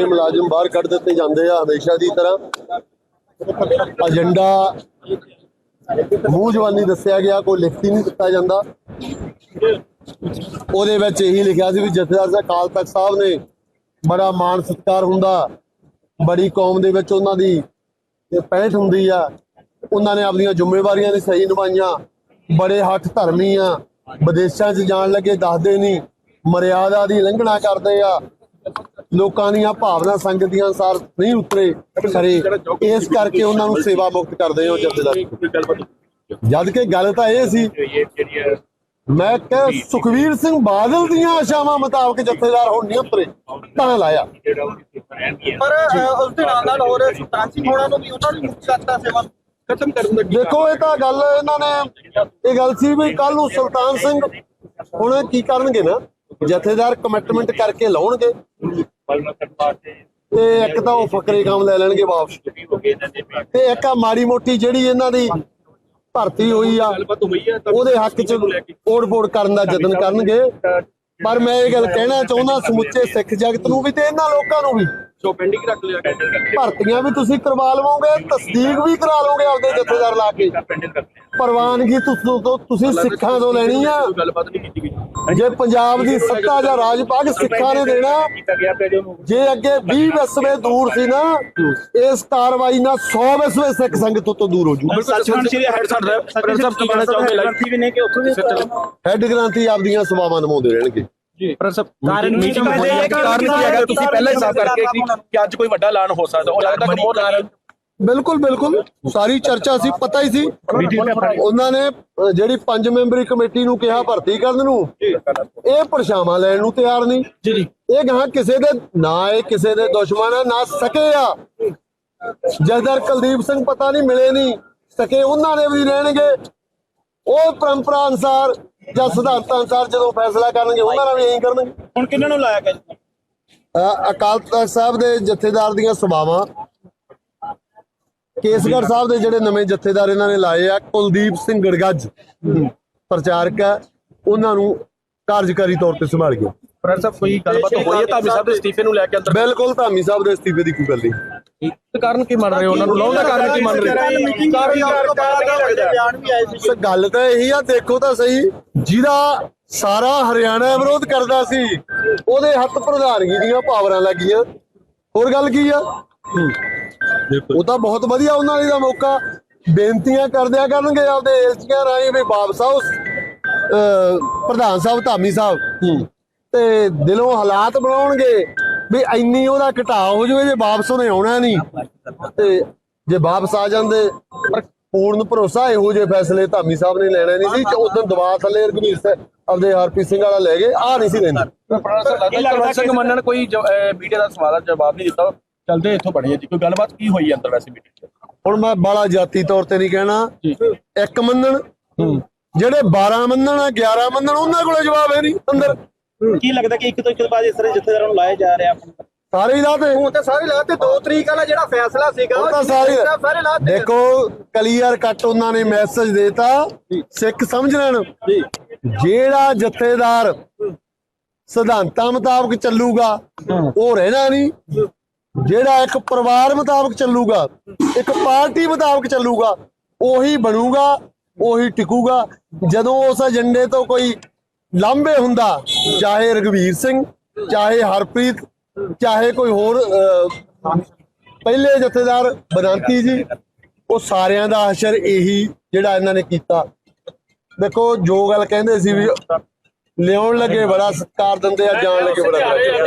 ਇਹ ਮੁਲਾਜ਼ਮ ਬਾਹਰ ਕੱਢ ਦਿੱਤੇ ਜਾਂਦੇ ਆ ਹਮੇਸ਼ਾ ਦੀ ਤਰ੍ਹਾਂ। ਏਜੰਡਾ ਮੂੰਹ ਜਵਾਨੀ ਦੱਸਿਆ ਗਿਆ, ਕੋਈ ਲਿਖਤੀ ਨਹੀਂ ਦਿੱਤਾ ਜਾਂਦਾ। ਉਹਦੇ ਵਿੱਚ ਇਹੀ ਲਿਖਿਆ ਸੀ ਵੀ ਜਥੇਦਾਰ ਸਾਹਿਬ, ਅਕਾਲ ਤਖਤ ਸਾਹਿਬ ਨੇ ਬੜਾ ਮਾਣ ਸਤਿਕਾਰ ਹੁੰਦਾ। ਬੜੀ ਕੌਮ ਦੇ ਵਿੱਚ ਉਹਨਾਂ ਦੀ ਇਹ ਪੈਂਠ ਹੁੰਦੀ ਆ। ਉਹਨਾਂ ਨੇ ਆਪਣੀਆਂ ਜ਼ਿੰਮੇਵਾਰੀਆਂ ਦੀ ਸਹੀ ਨਿਭਾਈਆਂ। ਬੜੇ ਹੱਠ ਧਰਮੀ ਆ। ਵਿਦੇਸ਼ਾਂ 'ਚ ਜਾਣ ਲੱਗੇ ਦੱਸਦੇ ਨਹੀਂ। ਮਰਿਆਦਾ ਦੀ ਲੰਘਣਾ ਕਰਦੇ ਆ। ਲੋਕਾਂ ਦੀਆਂ ਭਾਵਨਾ ਸੰਗਤ ਦੀਆਂ ਅਨਸਾਰ ਨਹੀਂ ਉਤਰੇ ਖਰੇ। ਇਸ ਕਰਕੇ ਉਹਨਾਂ ਨੂੰ ਸੇਵਾ ਮੁਕਤ ਕਰਦੇ ਹੋ ਜਥੇਦਾਰ ਜਦ ਕਿ ਗੱਲ ਤਾਂ ਇਹ ਸੀ ਮੈਂ ਕਿ ਸੁਖਵੀਰ ਸਿੰਘ ਬਾਦਲ ਦੀਆਂ ਆਸ਼ਾਵਾਂ ਮੁਤਾਬਕ ਜਥੇਦਾਰ ਹੁਣ ਨਹੀਂ ਉਤਰੇ ਤਾਂ ਲਾਇਆ। ਪਰ ਉਸ ਦੇ ਨਾਲ ਨਾਲ ਹੋਰ ਸੁਲਤਾਨ ਸਿੰਘ ਹੋਣਾ ਨੂੰ ਵੀ ਉਹਨਾਂ ਨੂੰ ਮੁਕਤ ਕਰਤਾ ਸੇਵਾ ਖਤਮ ਕਰਨ ਦਾ ਦੇਖੋ ਇਹ ਤਾਂ ਗੱਲ ਇਹਨਾਂ ਨੇ ਇਹ ਗੱਲ ਸੀ ਵੀ ਕੱਲ ਨੂੰ ਸੁਲਤਾਨ ਸਿੰਘ ਹੁਣ ਕੀ ਕਰਨਗੇ ਨਾ? ਜਥੇਦਾਰ ਕਮਿਟਮੈਂਟ ਕਰਕੇ ਲਾਉਣਗੇ। ਤੇ ਇੱਕ ਤਾਂ ਉਹ ਫਕਰੇ ਕੰਮ ਲੈ ਲੈਣਗੇ ਵਾਪਸ। ਤੇ ਇੱਕ ਆ ਮਾੜੀ ਮੋਟੀ ਜਿਹੜੀ ਇਹਨਾਂ ਦੀ ਭਰਤੀ ਹੋਈ ਆ, ਉਹਦੇ ਹੱਕ ਚ ਓੜ-ਪੋੜ ਕਰਨ ਦਾ ਯਤਨ ਕਰਨਗੇ। ਪਰ ਮੈਂ ਇਹ ਗੱਲ ਕਹਿਣਾ ਚਾਹੁੰਦਾ ਸਮੁੱਚੇ ਸਿੱਖ ਜਗਤ ਨੂੰ ਵੀ ਤੇ ਇਹਨਾਂ ਲੋਕਾਂ ਨੂੰ ਵੀ। ਸੋ ਪੈਂਡਿੰਗ ਰੱਖ ਲਿਆ ਭਰਤੀਆਂ ਵੀ ਤੁਸੀਂ ਕਰਵਾ ਲਵੋਗੇ ਤਸਦੀਕ ਵੀ ਕਰਾ ਲਓਗੇ ਆਪਦੇ ਜਥੇਦਾਰ ਲਾ ਕੇ? ਪ੍ਰਵਾਨਗੀ ਤੁਸੀਂ ਤੋਂ ਤੁਸੀਂ ਸਿੱਖਾਂ ਤੋਂ ਲੈਣੀ ਆ। ਗੱਲਬਾਤ ਨਹੀਂ ਕੀਤੀ ਗਈ। ਜੇ ਪੰਜਾਬ ਦੀ ਸੱਤਾ ਜਾਂ ਰਾਜ ਭਾਗ ਸਿੱਖਾਂ ਨੇ ਦੇਣਾ ਜੇ ਅੱਗੇ 20 ਵਿਸਵੇ ਦੂਰ ਸੀ ਨਾ ਇਸ ਕਾਰਵਾਈ ਨਾਲ 100 ਵਿਸਵੇ ਸਿੱਖ ਸੰਗਤ ਤੋਂ ਦੂਰ ਹੋ ਜੂ। ਸੱਚਖੰਡ ਸ੍ਰੀ ਹੈਡ ਸਾਹਿਬ ਸਾਹਿਬ ਕੀ ਕਹਿਣਾ ਚਾਹੋਗੇ ਲਾਈਵ ਵੀ ਨੇ ਕਿ ਉੱਥੋਂ ਦੇ ਹੈੱਡ ਗ੍ਰਾਂਤੀ ਆਪਦੀਆਂ ਸੇਵਾਵਾਂ ਨਿਭਾਉਂਦੇ ਰਹਿਣਗੇ। ਪਰ ਸਭ ਕਾਰਨ ਕੀ ਕਾਰਨ ਕੀ ਹੈਗਾ? ਤੁਸੀਂ ਪਹਿਲਾਂ ਹੀ ਸਾਫ਼ ਕਰਕੇ ਕਿ ਅੱਜ ਕੋਈ ਵੱਡਾ ਐਲਾਨ ਹੋ ਸਕਦਾ? ਉਹ ਲੱਗਦਾ ਕਿ ਹੋਰ ਐਲਾਨ ਬਿਲਕੁਲ ਬਿਲਕੁਲ। ਸਾਰੀ ਚਰਚਾ ਸੀ ਪਤਾ ਹੀ ਸੀ। ਉਹਨਾਂ ਨੇ ਜਿਹੜੀ ਪੰਜ ਮੈਂਬਰੀ ਕਮੇਟੀ ਨੂੰ ਕਿਹਾ ਭਰਤੀ ਕਰਨ ਨੂੰ ਇਹ ਪਰਛਾਵਾਂ ਲੈਣ ਨੂੰ ਤਿਆਰ ਨਹੀਂ। ਜੀ ਜੀ। ਇਹ ਗਾਂ ਕਿਸੇ ਦੇ ਨਾ ਇਹ ਕਿਸੇ ਦੇ ਦੁਸ਼ਮਣ ਆ ਨਾ ਸਕੇ ਆ। ਜਦਰ ਕੁਲਦੀਪ ਸਿੰਘ ਪਤਾ ਨਹੀਂ ਮਿਲੇ ਨਹੀਂ ਸਕੇ ਉਹਨਾਂ ਨੇ ਵੀ ਰਹਿਣਗੇ। ਉਹ ਪਰੰਪਰਾ ਅਨਸਾਰ ਜਾਂ ਸਿਧਾਂਤਾਂ ਅਨਸਾਰ ਜਦੋਂ ਫੈਸਲਾ ਕਰਨਗੇ ਉਹਨਾਂ ਨਾਲ ਵੀ ਐਂ ਕਰਨਗੇ। ਹੁਣ ਕਿਹਨਾਂ ਨੂੰ ਲਾਇਆ ਗਿਆ ਅ- ਅਕਾਲ ਤਖਤ ਸਾਹਿਬ ਦੇ ਜਥੇਦਾਰ ਦੀਆਂ ਸਭਾਵਾਂ। ਕੇਸਗੜ੍ਹ ਸਾਹਿਬ ਦੇ ਜਿਹੜੇ ਨਵੇਂ ਜਥੇਦਾਰ ਇਹਨਾਂ ਨੇ ਲਾਏ ਆ ਕੁਲਦੀਪ ਸਿੰਘ ਗੜਗੱਜ ਪ੍ਰਚਾਰਕ ਹੈ ਉਹਨਾਂ ਨੂੰ ਕਾਰਜਕਾਰੀ ਤੌਰ ਤੇ ਸੰਭਾਲ ਗਿਆ ਪਰ ਸਭ ਕੋਈ ਗੱਲਬਾਤ ਹੋਈ ਹੈ? ਧਾਮੀ ਸਾਹਿਬ ਦੇ ਅਸਤੀਫੇ ਨੂੰ ਲੈ ਕੇ ਅੰਦਰ? ਬਿਲਕੁਲ ਧਾਮੀ ਸਾਹਿਬ ਦੇ ਅਸਤੀਫੇ ਦੀ ਕੋਈ ਗੱਲ ਨਹੀਂ। ਤੇ ਕਾਰਨ ਕੀ ਮੰਨ ਰਹੇ ਹੋ? ਉਹਨਾਂ ਨੂੰ ਲਾਉਣ ਦਾ ਕਾਰਨ ਕੀ ਮੰਨ ਰਹੇ ਹੋ? ਬਿਆਨ ਵੀ ਆਏ ਸੀ ਗੱਲ ਤਾਂ ਇਹੀ ਆ ਦੇਖੋ ਤਾਂ ਸਹੀ ਜਿਹਦਾ ਸਾਰਾ ਹਰਿਆਣਾ ਵਿਰੋਧ ਕਰਦਾ ਸੀ ਉਹਦੇ ਹੱਥ ਪ੍ਰਧਾਨਗੀ ਦੀਆਂ ਪਾਵਰਾਂ ਲੱਗੀਆਂ। ਹੋਰ ਗੱਲ ਕੀ ਆ? ਉਹ ਤਾਂ ਬਹੁਤ ਵਧੀਆ ਉਹਨਾਂ ਲਈ ਦਾ ਮੌਕਾ ਬੇਨਤੀਆਂ ਕਰਦਿਆ ਕਰਨਗੇ ਆਪਦੇ ਏਜੰਟੀਆਂ ਰਾਹੀਂ ਵੀ ਵਾਪਸ ਆਓ ਅਹ ਪ੍ਰਧਾਨ ਸਾਹਿਬ ਧਾਮੀ ਸਾਹਿਬ। ਤੇ ਦਿਲੋਂ ਹਾਲਾਤ ਬਣਾਉਣਗੇ। ਵੀ ਇੰਨੀ ਉਹਦਾ ਘਟਾਅ ਹੋ ਜਾਵੇ ਜੇ ਵਾਪਸ ਉਹਨੇ ਆਉਣਾ ਨਹੀਂ। ਤੇ ਜੇ ਵਾਪਸ ਆ ਜਾਂਦੇ ਪਰ ਪੂਰਨ ਭਰੋਸਾ ਇਹੋ ਜਿਹੇ ਫੈਸਲੇ ਧਾਮੀ ਸਾਹਿਬ ਨੇ ਲੈਣੇ ਨਹੀਂ ਸੀ ਉਦੋਂ ਦਵਾ ਥੱਲੇ ਰਘਵੀਰ ਸਿੰਘ ਆਪਦੇ ਹਰਪ੍ਰੀਤ ਸਿੰਘ ਵਾਲਾ ਲੈ ਗਏ ਆ ਨਹੀਂ ਸੀ ਲੈਂਦੇ। ਲੱਗਦਾ ਸਿੰਘ ਮੰਨਣ ਕੋਈ ਮੀਡੀਆ ਦਾ ਸਵਾਲ ਦਾ ਜਵਾਬ ਨਹੀਂ ਦਿੱਤਾ। ਚਲਦੇ ਇੱਥੋਂ ਬਣੀ ਹੈ ਜੀ ਕੋਈ ਗੱਲਬਾਤ ਕੀ ਹੋਈ ਅੰਦਰ ਵੈਸੇ ਮੀਟਿੰਗ ਹੁਣ ਮੈਂ ਬਾਲਾ ਜਾਤੀ ਤੌਰ ਤੇ ਨਹੀਂ ਕਹਿਣਾ। ਇੱਕ ਮੰਨਣ ਜਿਹੜੇ 12 ਮੰਨਣ 11 ਮੰਨਣ ਉਹਨਾਂ ਕੋਲੇ ਜਵਾਬ ਹੈ ਨਹੀਂ ਅੰਦਰ। ਕੀ ਲੱਗਦਾ ਕਿ ਇੱਕ ਤੋਂ ਇੱਕ ਬਾਅਦ ਇਸ ਤਰ੍ਹਾਂ ਜਥੇਦਾਰਾਂ ਨੂੰ ਲਾਇਆ ਜਾ ਰਿਹਾ? ਸਾਰੇ ਹੀ ਲਾਤੇ ਹੁਣ ਤਾਂ ਸਾਰੇ ਲਾ ਤੇ 2 ਤਰੀਕ ਵਾਲਾ ਜਿਹੜਾ ਫੈਸਲਾ ਸੀਗਾ ਉਹ ਤਾਂ ਸਾਰੇ ਸਾਰੇ ਲਾ ਦੇਖੋ ਕਲੀਅਰ ਕੱਟ ਉਹਨਾਂ ਨੇ ਮੈਸੇਜ ਦੇਤਾ। ਸਿੱਖ ਸਮਝ ਲੈਣ। ਜਿਹੜਾ ਜਥੇਦਾਰ ਸਿਧਾਂਤਾਂ ਮੁਤਾਬਕ ਚੱਲੂਗਾ ਉਹ ਰਹਿਣਾ ਨਹੀਂ। ਜਿਹੜਾ ਇੱਕ ਪਰਿਵਾਰ ਮੁਤਾਬਕ ਚੱਲੂਗਾ ਇੱਕ ਪਾਰਟੀ ਮੁਤਾਬਕ ਚੱਲੂਗਾ ਉਹੀ ਬਣੂਗਾ ਉਹੀ ਟਿਕੂਗਾ। ਜਦੋਂ ਉਸ ਏਜੰਡੇ ਤੋਂ ਕੋਈ ਲਾਂਭੇ ਹੁੰਦਾ, ਚਾਹੇ ਰਗਵੀਰ ਸਿੰਘ, ਚਾਹੇ ਹਰਪ੍ਰੀਤ, ਚਾਹੇ ਕੋਈ ਹੋਰ ਪਹਿਲੇ ਜਥੇਦਾਰ ਬਦਾਂਤੀ ਜੀ, ਉਹ ਸਾਰਿਆਂ ਦਾ ਅਸਰ ਇਹੀ ਜਿਹੜਾ ਇਹਨਾਂ ਨੇ ਕੀਤਾ। ਦੇਖੋ, ਜੋ ਗੱਲ ਕਹਿੰਦੇ ਸੀ ਵੀ ਲਿਆਉਣ ਲੱਗੇ ਬੜਾ, ਸਤਿਕਾਰ ਦਿੰਦੇ ਆ, ਜਾਣ ਲੱਗੇ ਬੜਾ।